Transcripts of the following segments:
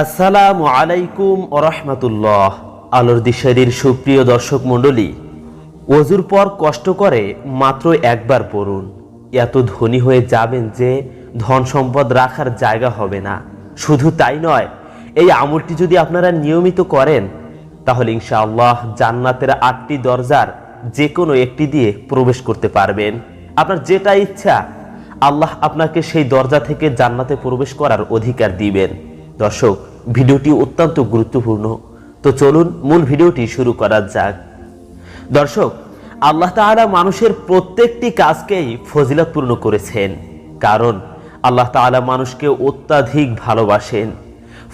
আসসালামু আলাইকুম রহমতুল্লাহ। আলোর দিশারির সুপ্রিয় দর্শক মণ্ডলী, অজুর পর কষ্ট করে মাত্র একবার পড়ুন। এত ধনী হয়ে যাবেন যে ধন সম্পদ রাখার জায়গা হবে না। শুধু তাই নয়, এই আমলটি যদি আপনারা নিয়মিত করেন, তাহলে ইনশাআল্লাহ জান্নাতের আটটি দরজার যে কোনো একটি দিয়ে প্রবেশ করতে পারবেন। আপনার যেটা ইচ্ছা, আল্লাহ আপনাকে সেই দরজা থেকে জান্নাতে প্রবেশ করার অধিকার দিবেন। দর্শক ভিডিওটি অত্যন্ত গুরুত্বপূর্ণ। তো চলুন মূল ভিডিওটি শুরু করা যাক। দর্শক, আল্লাহ তাআলা মানুষের প্রত্যেকটি কাজকেই ফজিলতপূর্ণ করেছেন। কারণ, আল্লাহ তাআলা মানুষকে অত্যাধিক ভালোবাসেন।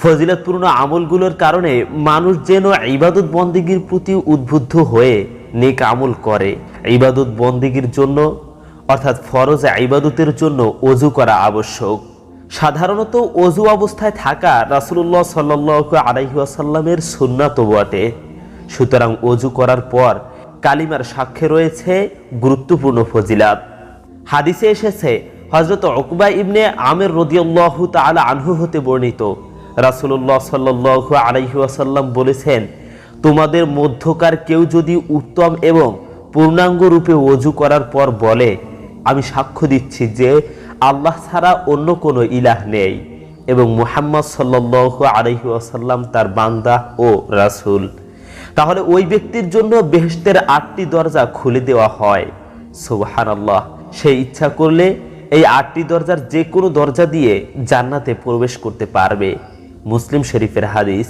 ফজিলতপূর্ণ আমলগুলোর কারণে মানুষ যেন ইবাদত বন্দিগির প্রতি উদ্বুদ্ধ হয়ে নেক আমল করে। ইবাদত বন্দিগির জন্য, অর্থাৎ ফরজ ইবাদতের জন্য অজু করা আবশ্যক। সাধারণত অজু অবস্থায় থাকা রাসুল্লাহ সাল্লাহ আলাইসাল্লামের সুন্নাত বটে। সুতরাং অজু করার পর কালিমার সাক্ষ্যে রয়েছে গুরুত্বপূর্ণ ফজিলাত। হাদিসে এসেছে হজরত অকবা ইবনে আমের রদিয়াল্লাহ তালা আনহু হতে বর্ণিত। রাসুল্লাহ সাল্লাহ আলাইসাল্লাম বলেছেন, তোমাদের মধ্যকার কেউ যদি উত্তম এবং পূর্ণাঙ্গ রূপে অজু করার পর বলে, আমি সাক্ষ্য দিচ্ছি যে আল্লাহ ছাড়া অন্য কোনো ইলাহ নেই এবং মুহাম্মদ সাল্লাহ আলহি আসাল্লাম তার বান্দা ও রাসুল। তাহলে ওই ব্যক্তির জন্য বেহেস্তের আটটি দরজা খুলে দেওয়া হয়। সুবাহান আল্লাহ সে ইচ্ছা করলে এই আটটি দরজার যে কোনো দরজা দিয়ে জান্নাতে প্রবেশ করতে পারবে। মুসলিম শরীফের হাদিস,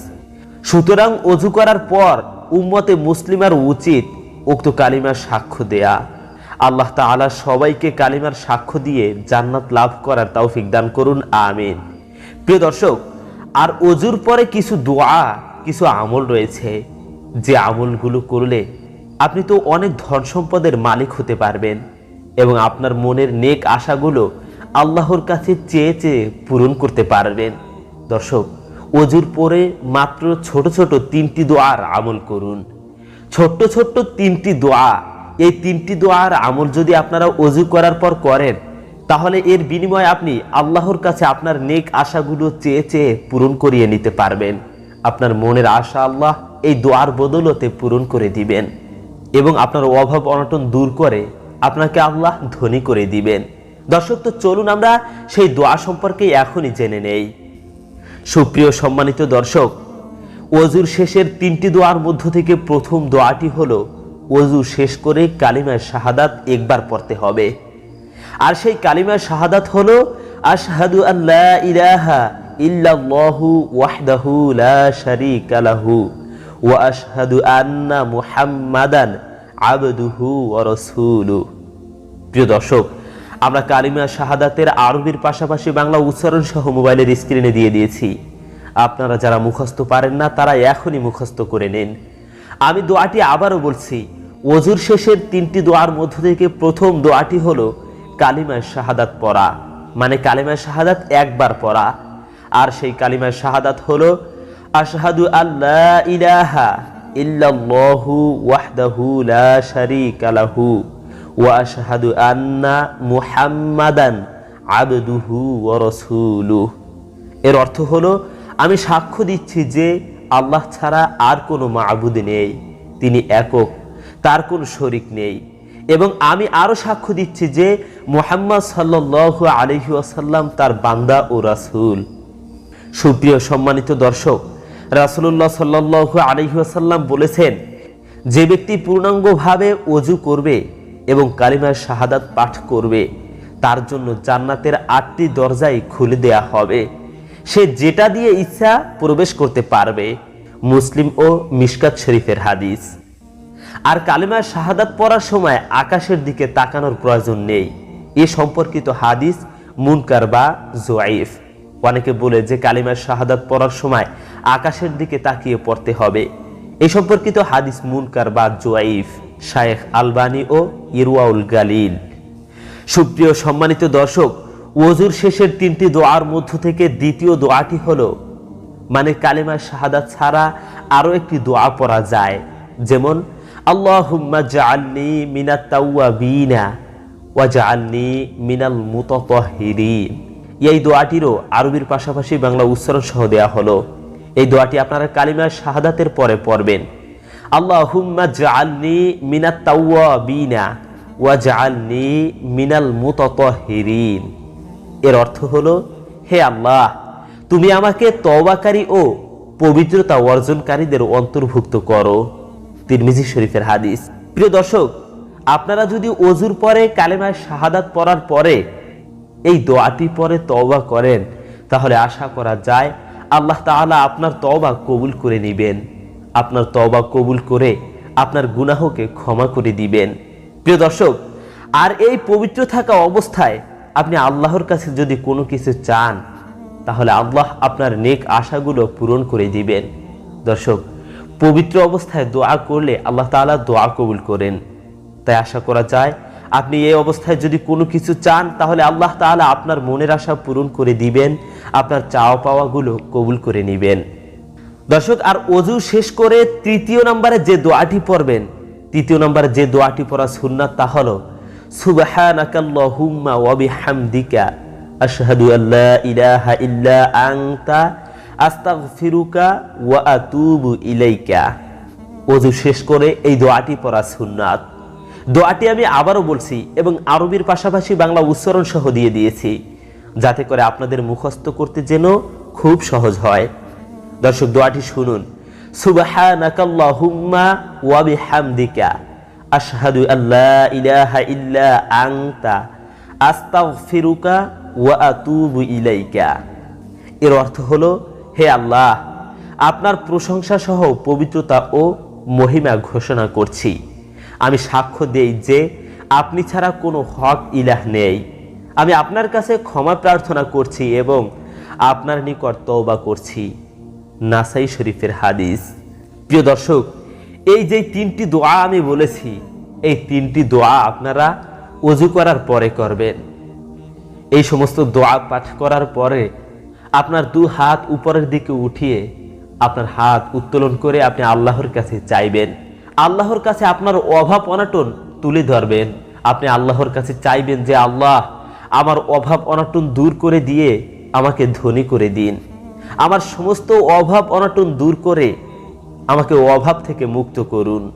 সুতরাং অজু করার পর উম্মতে মুসলিমার উচিত উক্ত কালিমার সাক্ষ্য দেয়া। আল্লাহ তাআলা সবাইকে কালিমার সাক্ষ্য দিয়ে জান্নাত লাভ করার তৌফিক দান করুন, আমিন। প্রিয় দর্শক, আর অজুর পরে কিছু দোয়া, কিছু আমল রয়েছে। যে আমলগুলো করলে আপনি তো অনেক ধন সম্পদের মালিক হতে পারবেন এবং আপনার মনের নেক আশাগুলো আল্লাহর কাছে চেয়ে চেয়ে পূরণ করতে পারবেন। দর্শক অজুর পরে মাত্র ছোট ছোট তিনটি দোয়ার আমল করুন। ছোট্ট ছোট্ট তিনটি দোয়া এই তিনটি দোয়ার আমল যদি আপনারা অজু করার পর করেন, তাহলে এর বিনিময়ে আপনি আল্লাহর কাছে আপনার নেক আশাগুলো চেয়ে চেয়ে পূরণ করিয়ে নিতে পারবেন। আপনার মনের আশা আল্লাহ এই দোয়ার বদলতে পূরণ করে দিবেন এবং আপনার অভাব অনটন দূর করে আপনাকে আল্লাহ ধনী করে দিবেন। দর্শক, তো চলুন আমরা সেই দোয়া সম্পর্কে এখনই জেনে নেই। সুপ্রিয় সম্মানিত দর্শক, অজুর শেষের তিনটি দোয়ার মধ্য থেকে প্রথম দোয়াটি হলো অজু শেষ করে কালিমায় শাহাদাত একবার পড়তে হবে। আর সেই কালিমায় শাহাদাত হলো, আশহাদু আল্লাহ ইলাহা ইল্লাল্লাহু ওয়াহদাহু লা শারীকা লাহু ওয়া আশহাদু আন্না আবদুহু ওয়া রাসূলুহু প্রিয় দর্শক, আমরা কালিমা শাহাদাতের আরবির পাশাপাশি বাংলা উচ্চারণ সহ মোবাইলের স্ক্রিনে দিয়ে দিয়েছি। আপনারা যারা মুখস্থ পারেন না, তারা এখনই মুখস্থ করে নিন। আমি দোয়াটি আবারও বলছি অজুর শেষের তিনটি দোয়ার মধ্য থেকে প্রথম দোয়াটি হলো কালিমায় শাহাদাত পড়া। মানে কালিমায় শাহাদাত একবার পড়া। আর সেই কালিমায় শাহাদাত হলো, আশহাদু আল্লাহ লা ওয়া এর অর্থ হলো, আমি সাক্ষ্য দিচ্ছি যে আল্লাহ ছাড়া আর কোনো মাবুদ নেই। তিনি একক তার কোনো শরিক নেই। এবং আমি আরও সাক্ষ্য দিচ্ছি যে মোহাম্মদ সাল্লু আলহি আসাল্লাম তার বান্দা ও রাসুল। সুপ্রিয় সম্মানিত দর্শক রাসুল্লাহ সাল্লু আলহি আসাল্লাম বলেছেন, যে ব্যক্তি পূর্ণাঙ্গভাবে অজু করবে এবং কালিমার শাহাদাত পাঠ করবে, তার জন্য জান্নাতের আটটি দরজাই খুলে দেয়া হবে। সে যেটা দিয়ে ইচ্ছা প্রবেশ করতে পারবে। মুসলিম ও মিশকাত শরীফের হাদিস। আর কালিমার শাহাদাত পড়ার সময় আকাশের দিকে তাকানোর প্রয়োজন নেই। এ সম্পর্কিত হাদিস মুনকার বা জোয়াইফ। অনেকে বলে যে কালিমার শাহাদাত পড়ার সময় আকাশের দিকে তাকিয়ে পড়তে হবে। এ সম্পর্কিত হাদিস মুনকার বা জোয়াইফ, শায়েখ আলবানি ও ইরওয়াউল গালিল। সুপ্রিয় সম্মানিত দর্শক ওজুর শেষের তিনটি দোয়ার মধ্য থেকে দ্বিতীয় দোয়াটি হলো মানে কালিমা শাহাদাত ছাড়া আরও একটি দোয়া পড়া যায়, যেমন আল্লাহুম্মা জাআলনি মিনাত তাওয়াবিনা ওয়া জাআলনি মিনাল মুতাতাহহিরিন এই দোয়াটিরও আরবির পাশাপাশি বাংলা উচ্চারণ সহ দেয়া হলো। এই দোয়াটি আপনারা কালিমা শাহাদাতের পরে পড়বেন। আল্লাহুম্মা জাআলনি মিনাত তাওয়াবিনা ওয়া জাআলনি মিনাল মুতাতাহহিরিন এর অর্থ হলো, হে আল্লাহ, তুমি আমাকে তওবাকারী ও পবিত্রতা অর্জনকারীদের অন্তর্ভুক্ত করো। তিরমিজি শরীফের হাদিস। প্রিয় দর্শক, আপনারা যদি অজুর পরে কালেমায় শাহাদাত পড়ার পরে এই দোয়াটি পরে তওবা করেন, তাহলে আশা করা যায় আল্লাহ তাআলা আপনার তওবা কবুল করে নেবেন। আপনার তওবা কবুল করে আপনার গুনাহকে ক্ষমা করে দিবেন। প্রিয় দর্শক, আর এই পবিত্র থাকা অবস্থায় আপনি আল্লাহর কাছে যদি কোনো কিছু চান, তাহলে আল্লাহ আপনার নেক আশাগুলো পূরণ করে দিবেন। দর্শক পবিত্র অবস্থায় দোয়া করলে আল্লাহ তাআলা দোয়া কবুল করেন। তাই আশা করা যায়, আপনি এই অবস্থায় যদি কোনো কিছু চান, তাহলে আল্লাহ তাআলা আপনার মনের আশা পূরণ করে দিবেন, আপনার চাওয়া পাওয়াগুলো কবুল করে নেবেন। দর্শক, আর অজু শেষ করে তৃতীয় নম্বরে যে দোয়াটি পড়বেন, তৃতীয় নম্বরে যে দোয়াটি পড়া সুন্নাত তা হলো বিহামদিকা আশহাদু আল্লা ইলাহা ইল্লা আস্তাগফিরুকা ওয়া আতুবু ইলাইকা। অজু শেষ করে এই দোয়াটি পড়া সুন্নাত। দোয়াটি আমি আবারও বলছি এবং আরবির পাশাপাশি বাংলা উচ্চারণ সহ দিয়ে দিয়েছি, যাতে করে আপনাদের মুখস্থ করতে যেন খুব সহজ হয়। দর্শক, দোয়াটি শুনুন। সুবহানাকাল্লাহুম্মা ওয়া বিহামদিকা। আশহাদু আল্লা ইলাহা ইল্লা আনতা। আস্তাগফিরুকা ওয়া আতুবু ইলাইকা। এর অর্থ হলো হে আল্লাহ, আপনার প্রশংসা সহ পবিত্রতা ও মহিমা ঘোষণা করছি। আমি সাক্ষ্য দেই যে আপনি ছাড়া কোনো হক ইলাহ নেই। আমি আপনার কাছে ক্ষমা প্রার্থনা করছি এবং আপনার নিকট তওবা করছি। নাসাই শরীফের হাদিস। প্রিয় দর্শক, এই যে তিনটি দোয়া আমি বলেছি, এই তিনটি দোয়া আপনারা অজু করার পরে করবেন। এই সমস্ত দোয়া পাঠ করার পরে আপনার দু হাত উপরের দিকে উঠিয়ে আপনার হাত উত্তোলন করে আপনি আল্লাহর কাছে চাইবেন। আল্লাহর কাছে আপনার অভাব অনাটন তুলে ধরবেন। আপনি আল্লাহর কাছে চাইবেন যে, আল্লাহ, আমার অভাব অনাটন দূর করে দিয়ে আমাকে ধনী করে দিন। আমার সমস্ত অভাব অনাটন দূর করে আমাকে অভাব থেকে মুক্ত করুন।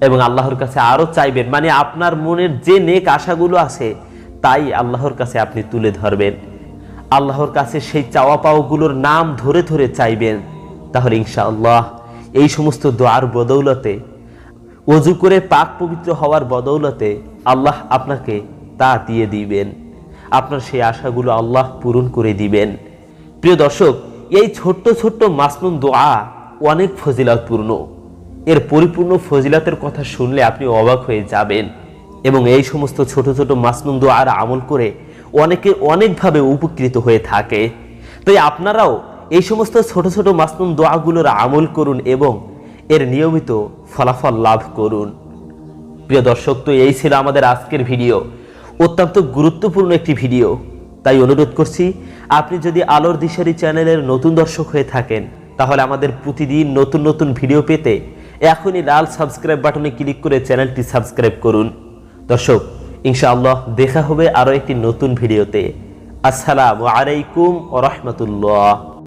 এবং আল্লাহর কাছে আরও চাইবেন মানে আপনার মনের যে নেক আশাগুলো আছে, তাই আল্লাহর কাছে আপনি তুলে ধরবেন। আল্লাহর কাছে সেই চাওয়া পাওয়াগুলোর নাম ধরে ধরে চাইবেন। তাহলে ইনশাআল্লাহ এই সমস্ত দোয়ার বদৌলতে, অজু করে পাক পবিত্র হওয়ার বদৌলতে আল্লাহ আপনাকে তা দিয়ে দিবেন। আপনার সেই আশাগুলো আল্লাহ পূরণ করে দিবেন। প্রিয় দর্শক, এই ছোট্ট ছোট্ট মাসনুন দোয়া অনেক ফজিলতপূর্ণ। এর পরিপূর্ণ ফজিলাতের কথা শুনলে আপনি অবাক হয়ে যাবেন এবং এই সমস্ত ছোট ছোট মাসনুন দোয়ার আমল করে অনেকে অনেকভাবে উপকৃত হয়ে থাকে। তাই আপনারাও এই সমস্ত ছোট ছোট মাসনুন দোয়াগুলোর আমল করুন এবং এর নিয়মিত ফলাফল লাভ করুন। প্রিয় দর্শক, তো এই ছিল আমাদের আজকের ভিডিও। অত্যন্ত গুরুত্বপূর্ণ একটি ভিডিও। তাই অনুরোধ করছি, আপনি যদি আলোর দিশারি চ্যানেলের নতুন দর্শক হয়ে থাকেন, তাহলে আমাদের প্রতিদিন নতুন নতুন ভিডিও পেতে এখনই লাল সাবস্ক্রাইব বাটনে ক্লিক করে চ্যানেলটি সাবস্ক্রাইব করুন। দর্শক ইনশাআল্লাহ দেখা হবে আরও একটি নতুন ভিডিওতে। আসসালামু আলাইকুম ও রহমতুল্লাহ।